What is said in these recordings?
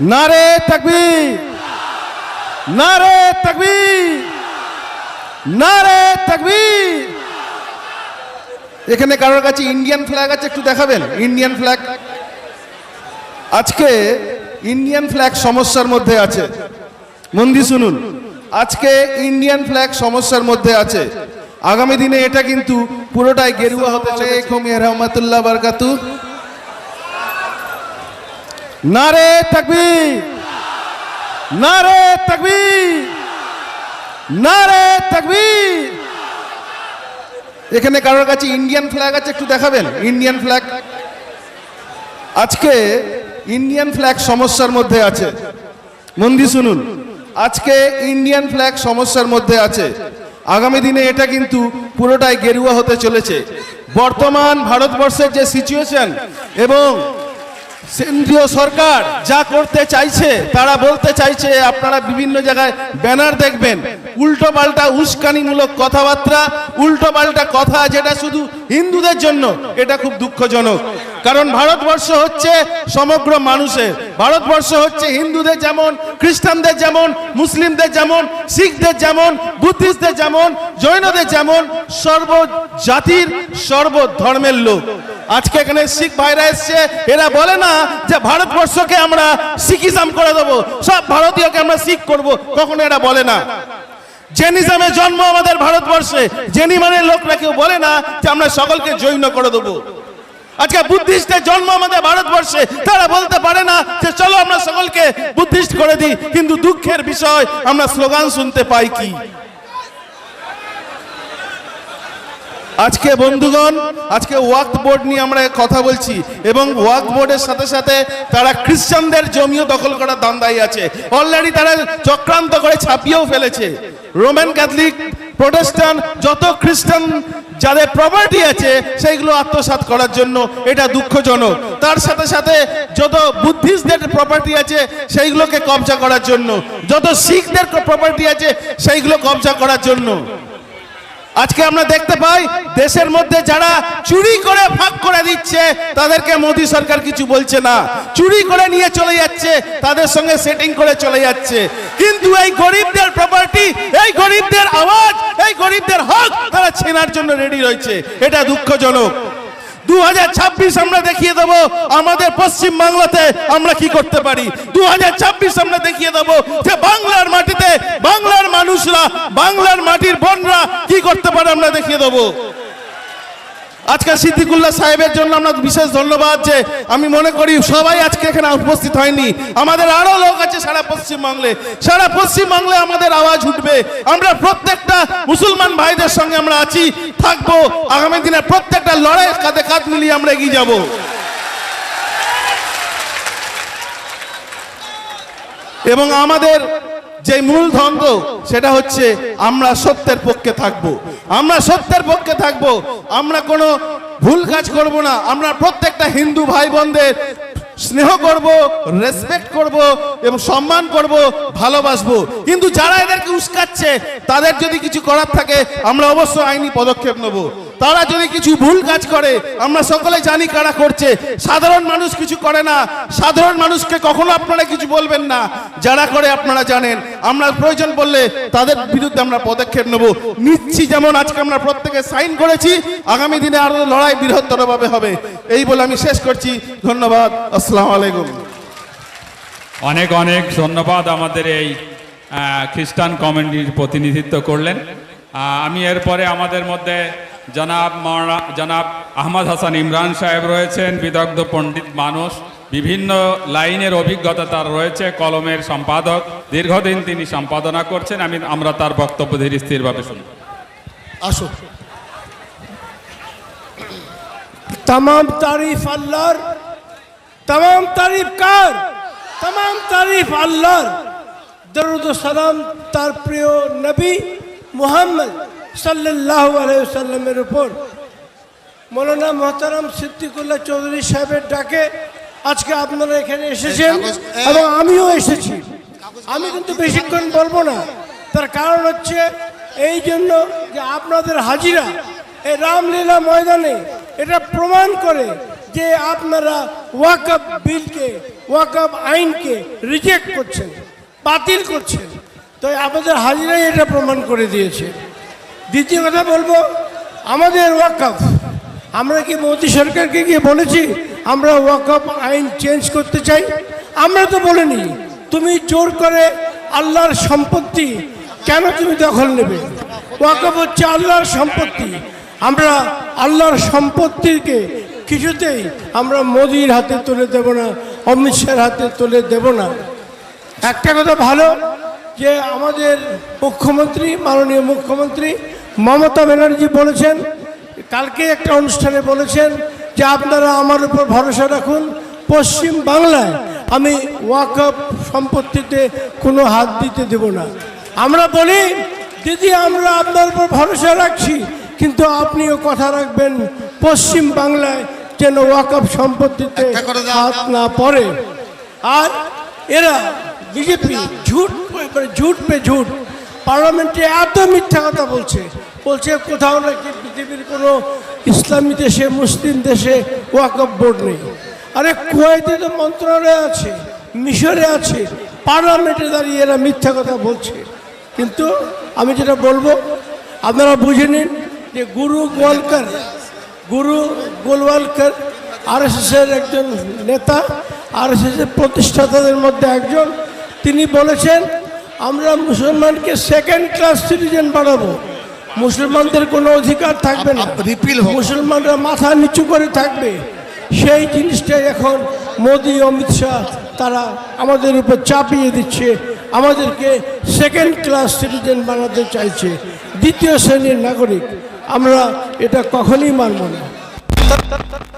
নারে তাকবীর নারে তাকবীর নারে তাকবীর। এখানে কারোর কাছে ইন্ডিয়ান ফ্ল্যাগ আছে একটু দেখাবেন? ইন্ডিয়ান ফ্ল্যাগ আজকে ইন্ডিয়ান ফ্ল্যাগ সমস্যার মধ্যে আছে। মন্দি শুনুন। আজকে ইন্ডিয়ান ফ্ল্যাগ সমস্যার মধ্যে আছে। আগামী দিনে এটা কিন্তু পুরোটাই গেরুয়া হতে চলেছে। রহমতুল্লাহ বারকাতু। নারে তাকবীর। নারে তাকবীর। নারে তাকবীর। এখানে কারোর কাছে ইন্ডিয়ান ফ্ল্যাগ আছে একটু দেখাবেন? Indian flag. আজকে ইন্ডিয়ান ফ্ল্যাগ সমস্যার মধ্যে আছে। মন্দি শুনুন। আজকে ইন্ডিয়ান ফ্ল্যাগ সমস্যার মধ্যে আছে। আগামী দিনে এটা কিন্তু পুরোটাই গেরুয়া হতে চলেছে। বর্তমান ভারতবর্ষের যে সিচুয়েশন এবং কেন্দ্রীয় সরকার যা করতে চাইছে, তারা বলতে চাইছে, আপনারা বিভিন্ন জায়গায় ব্যানার দেখবেন উল্টো পাল্টা উস্কানিমূলক কথাবার্তা উল্টো পাল্টা কথা যেটা শুধু হিন্দুদের জন্য, এটা খুব দুঃখজনক। কারণ ভারতবর্ষ হচ্ছে সমগ্র মানুষের, ভারতবর্ষ হচ্ছে হিন্দুদের যেমন, খ্রিস্টানদের যেমন, মুসলিমদের যেমন, শিখদের যেমন, বুদ্ধিস্টদের যেমন, জৈনদের যেমন সর্ব জাতির সর্ব ধর্মের লোক। আজকে এখানে শিখ ভাইরা এসছে, এরা বলে না যে ভারতবর্ষকে আমরা শিখিজম করে দেবো, সব ভারতীয়কে আমরা শিখ করব, কখনো এরা বলে না। জেনিজমে জন্ম আমাদের ভারতবর্ষে জেনিমানের লোকরা কেউ বলে না যে আমরা সকলকে জৈন করে দেবো। আজকে বুদ্ধিস্টের জন্ম আমাদের ভারতবর্ষে, তারা বলতে পারে না যে চলো আমরা সকলকে বুদ্ধিস্ট করে দিই, কিন্তু দুঃখের বিষয়, আমরা স্লোগান শুনতে পাই কি? আজকে বন্ধুগণ, আজকে ওয়াক্ত বোর্ড নিয়ে আমরা কথা বলছি এবং ওয়াক্ত বোর্ডের সাথে সাথে তারা খ্রিস্টানদের জমিও দখল করার দান্দাই আছে। অলরেডি তারা চক্রান্ত করে ছাপিয়েও ফেলেছে। রোমান ক্যাথলিক প্রোটেস্টান যত খ্রিস্টান যাদের প্রপার্টি আছে, সেইগুলো আত্মসাৎ করার জন্য এটা দুঃখজনক। তার সাথে সাথে যত বুদ্ধিস্টদের প্রপার্টি আছে, সেইগুলোকে কবজা করার জন্য। যত শিখদের প্রপার্টি আছে, সেইগুলো কবজা করার জন্য। আজকে আমরা দেখতে পাই দেশের মধ্যে যারা চুরি করে ভাগ করে দিচ্ছে, তাদেরকে মোদী সরকার কিছু বলছে না। চুরি করে নিয়ে চলে যাচ্ছে, তাদের সঙ্গে সেটিং করে চলে যাচ্ছে। কিন্তু এই গরিবদের প্রপার্টি এই গরিবদের আওয়াজ, এই গরিবদের হক তারা ছেনার জন্য রেডি রয়েছে। এটা দুঃখজনক। দু হাজার ছাব্বিশ আমরা দেখিয়ে দেবো, আমাদের পশ্চিম বাংলাতে আমরা কি করতে পারি? দু হাজার ছাব্বিশ আমরা দেখিয়ে দেবো যে বাংলার মাটিতে বাংলার মানুষরা, বাংলার মাটির বোনরা কি করতে পারে আমরা দেখিয়ে দেবো। আজকে সিদ্দিকুল্লাহ সাহেবের জন্য আমরা বিশেষ ধন্যবাদ যে আমি মনে করি সবাই আজকে এখানে উপস্থিত হয়নি। আমাদের আরও লোক আছে সারা পশ্চিমবাংলে। সারা পশ্চিমবাংলে আমাদের আওয়াজ উঠবে। আমরা প্রত্যেকটা মুসলমান ভাইদের সঙ্গে আমরা আছি, থাকব। আগামী দিনে প্রত্যেকটা লড়াই কাঁধে কাঁধ মিলিয়ে আমরা এগিয়ে যাব। এবং আমাদের যে মূল ধন্দ সেটা হচ্ছে আমরা সত্যের পক্ষে থাকব। আমরা সত্যের পক্ষে থাকব। আমরা কোনো ভুল কাজ করব না। আমরা প্রত্যেকটা হিন্দু ভাই বোনদের স্নেহ করব রেসপেক্ট করব এবং সম্মান করব, ভালোবাসবো। কিন্তু যারা এদেরকে উস্কাচ্ছে, তাদের যদি কিছু করার থাকে, আমরা অবশ্যই আইনি পদক্ষেপ নেব। তারা যদি কিছু ভুল কাজ করে, আমরা সকলে জানি কারা করছে। সাধারণ মানুষ কিছু করে না। সাধারণ মানুষকে কখনো আপনারা কিছু বলবেন না। যারা করে আপনারা জানেন। আমরা প্রয়োজন বললে তাদের বিরুদ্ধে আমরা পদক্ষেপ নেব। নিচ্ছি যেমন আজকে আমরা প্রত্যেকে সাইন করেছি, আগামী দিনে আরও লড়াই বৃহত্তরভাবে হবে। এই বলে আমি শেষ করছি। ধন্যবাদ। আসসালামু আলাইকুম। অনেক অনেক ধন্যবাদ আমাদের এই খ্রিস্টান কমিউনিটির প্রতিনিধিত্ব করলেন। আমি এরপরে আমাদের মধ্যে জনাব মৌলা জনাব আহমদ হাসান ইমরান সাহেব রয়েছেন, বিদগ্ধ পণ্ডিত মানুষ, বিভিন্ন লাইনের অভিজ্ঞতা তার রয়েছে, কলমের সম্পাদক, দীর্ঘদিন তিনি সম্পাদনা করছেন, আমি, আমরা তার বক্তব্য ধীর স্থিরভাবে শুনি। আসুন তাম তারিফ আল্লাহর তাম তারিফ কার? তাম তারিফ আল্লাহর। দরুদ সালাম তার প্রিয় নবী মোহাম্মদ সাল্লামের উপর। মৌলানা মোহতারাম সিদ্দিকুল্লাহ চৌধুরী সাহেবের ডাকে আজকে আপনারা এখানে এসেছেন এবং আমিও এসেছি। আমি কিন্তু বেশিক্ষণ বলব না। তার কারণ হচ্ছে এই জন্য যে আপনাদের হাজিরা এই রামলীলা ময়দানে এটা প্রমাণ করে যে যে আপনারা ওয়াকআপ বিলকে ওয়াকআপ আইনকে রিজেক্ট করছেন বাতিল করছেন। তো আমাদের হাজিরাই এটা প্রমাণ করে দিয়েছে। দ্বিতীয় কথা বলব, আমাদের ওয়াকআপ আমরা কি মোদী সরকারকে গিয়ে বলেছি, আমরা ওয়াকআপ আইন চেঞ্জ করতে চাই? আমরা তো বলিনি, তুমি জোর করে আল্লাহর সম্পত্তি কেন তুমি দখল নেবে? ওয়াকআপ হচ্ছে আল্লাহর সম্পত্তি। আমরা আল্লাহর সম্পত্তিকে কিছুতেই আমরা মোদির হাতে তুলে দেব না, অমিত শাহের হাতে তুলে দেব না। একটা কথা ভালো, যে আমাদের মুখ্যমন্ত্রী, মাননীয় মুখ্যমন্ত্রী মমতা ব্যানার্জি বলেছেন কালকে একটা অনুষ্ঠানে বলেছেন যে আপনারা আমার উপর ভরসা রাখুন পশ্চিম বাংলায় আমি ওয়াকআপ সম্পত্তিতে কোনো হাত দিতে দেব না। আমরা বলি দিদি আমরা আপনার উপর ভরসা রাখছি কিন্তু আপনিও কথা রাখবেন পশ্চিম বাংলায় যেন ওয়াকআপ সম্পত্তিতে হাত না পড়ে। আর এরা বিজেপি ঝুট মানে ঝুট পে ঝুট পার্লামেন্টে এত মিথ্যা কথা বলছে। বলছে, কোথাও নাকি পৃথিবীর কোনো ইসলামী দেশে, মুসলিম দেশে ওয়াকফ বোর্ড নেই। আরে কুয়েতে তো মন্ত্রণালয় আছে, মিশরে আছে, পার্লামেন্টে দাঁড়িয়ে এরা মিথ্যা কথা বলছে। কিন্তু আমি যেটা বলব, আপনারা বুঝে নিন যে গুরু গোয়ালকার, গুরু গোলওয়ালকর আরএসএসের একজন নেতা আর আরএসএসের প্রতিষ্ঠাতাদের মধ্যে একজন, তিনি বলেছেন, আমরা মুসলমানকে সেকেন্ড ক্লাস সিটিজেন বানাবো। মুসলমানদের কোনো অধিকার থাকবে না। হোক। মুসলমানরা মাথা নিচু করে থাকবে। সেই জিনিসটাই এখন মোদি অমিত শাহ তারা আমাদের উপর চাপিয়ে দিচ্ছে। আমাদেরকে সেকেন্ড ক্লাস সিটিজেন বানাতে চাইছে। দ্বিতীয় শ্রেণির নাগরিক। আমরা এটা কখনই মানব না।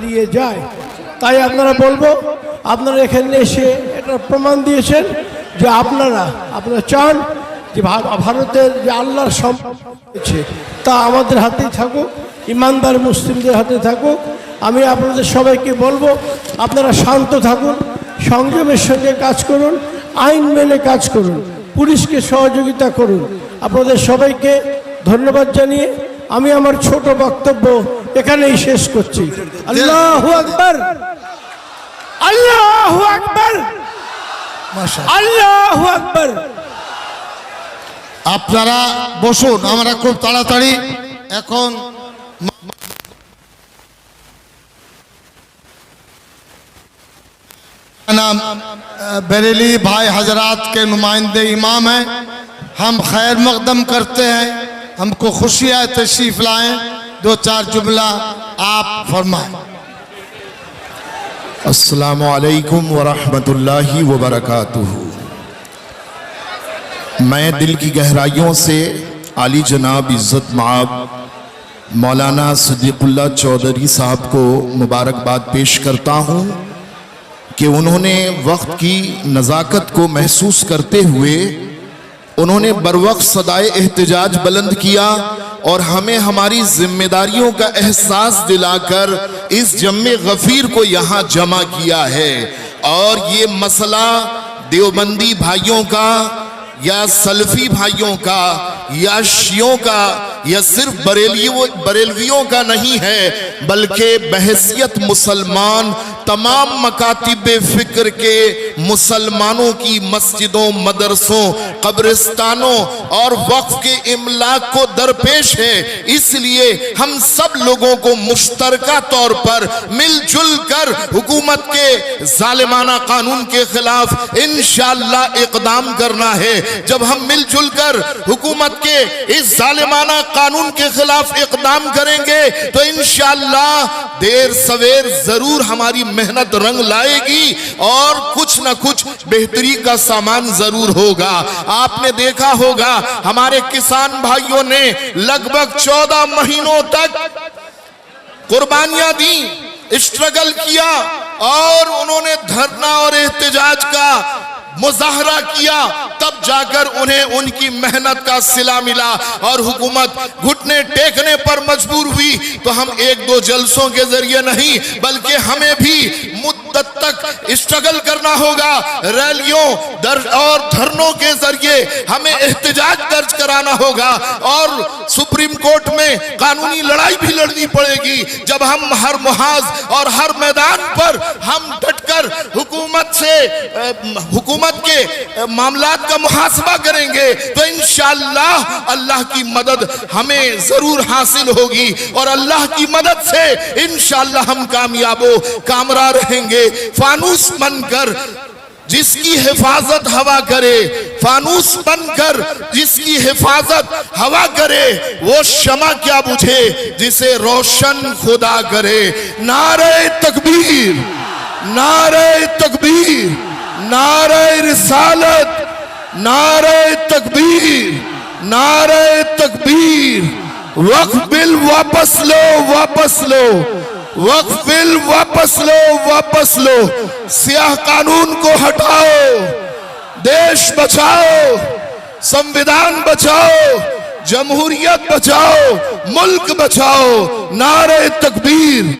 হারিয়ে যায়। তাই আপনারা বলব, আপনারা এখানে এসে এটা প্রমাণ দিয়েছেন যে আপনারা আপনারা চান যে ভারতের যে আল্লাহর সম্পর্কে তা আমাদের হাতেই থাকুক, ইমানদার মুসলিমদের হাতে থাকুক। আমি আপনাদের সবাইকে বলব, আপনারা শান্ত থাকুন সংযমের সঙ্গে কাজ করুন, আইন মেনে কাজ করুন, পুলিশকে সহযোগিতা করুন। আপনাদের সবাইকে ধন্যবাদ জানিয়ে আমি আমার ছোট বক্তব্য এখানেই শেষ করছি আল্লাহ আকবর আল্লাহ আকবর মাশাআল্লাহ। আল্লাহ আকবর আপনারা বসুন আমরা খুব তাড়াতাড়ি এখন नाम अ, बरेली भाई हजरात के नुमाइंदे इमाम हैं हम खैर मकदम करते हैं हमको खुशी है तशरीफ लाएं دو چار جملہ آپ فرمائیں۔ السلام علیکم ورحمۃ اللہ وبرکاتہ۔ میں دل کی گہرائیوں سے عالی جناب عزت معاب مولانا صدیق اللہ چودھری صاحب کو مبارکباد پیش کرتا ہوں کہ انہوں نے وقت کی نزاکت کو محسوس کرتے ہوئے انہوں نے بروقت صدائے احتجاج بلند کیا اور ہمیں ہماری ذمہ داریوں کا احساس دلا کر اس جمع غفیر کو یہاں جمع کیا ہے۔ اور یہ مسئلہ دیوبندی بھائیوں کا یا سلفی بھائیوں کا یا شیوں کا یا صرف بریلیوں بریلویوں کا نہیں ہے، بلکہ بحثیت مسلمان تمام مکاتب فکر کے مسلمانوں کی مسجدوں، مدرسوں، قبرستانوں اور وقف کے املاک کو درپیش ہے۔ اس لیے ہم سب لوگوں کو مشترکہ طور پر مل جل کر حکومت کے ظالمانہ قانون کے خلاف انشاءاللہ اقدام کرنا ہے۔ جب ہم مل جل کر حکومت کے اس ظالمانہ قانون کے خلاف اقدام کریں گے تو انشاءاللہ دیر سویر ضرور ہماری محنت رنگ لائے گی اور کچھ نہ کچھ بہتری کا سامان ضرور ہوگا۔ آپ نے دیکھا ہوگا، ہمارے کسان بھائیوں نے لگ بھگ چودہ مہینوں تک قربانیاں دیں، اسٹرگل کیا اور انہوں نے دھرنا اور احتجاج کا مظاہرہ کیا، تب جا کر انہیں ان کی محنت کا صلہ ملا اور حکومت گھٹنے ٹیکنے پر مجبور ہوئی۔ تو ہم ایک دو جلسوں کے ذریعے نہیں، بلکہ ہمیں بھی مدت تک اسٹرگل کرنا ہوگا۔ ریلیوں اور دھرنوں کے ذریعے ہمیں احتجاج درج کرانا ہوگا۔ اور سپریم کورٹ میں قانونی لڑائی بھی لڑنی پڑے گی۔ جب ہم ہر محاذ اور ہر میدان پر ہم ڈٹ کر حکومت سے حکومت کے معاملات کا محاسبہ کریں گے تو انشاءاللہ اللہ کی مدد ہمیں ضرور حاصل ہوگی اور اللہ کی مدد سے انشاءاللہ ہم کامیاب و کامرا رہیں گے۔ فانوس بن کر جس کی حفاظت ہوا کرے، فانوس بن کر جس کی حفاظت ہوا کرے، وہ شمع کیا بجھے جسے روشن خدا کرے۔ نعرہ تکبیر۔ نعرہ تکبیر، نعرہ رسالت، نعرہ تکبیر نعرہ تکبیر۔ وقف بل واپس لو واپس لو۔ وقف بل واپس لو واپس لو۔ سیاہ قانون کو ہٹاؤ۔ دیش بچاؤ۔ سمویدان بچاؤ۔ جمہوریت بچاؤ۔ ملک بچاؤ۔ نعرہ تکبیر۔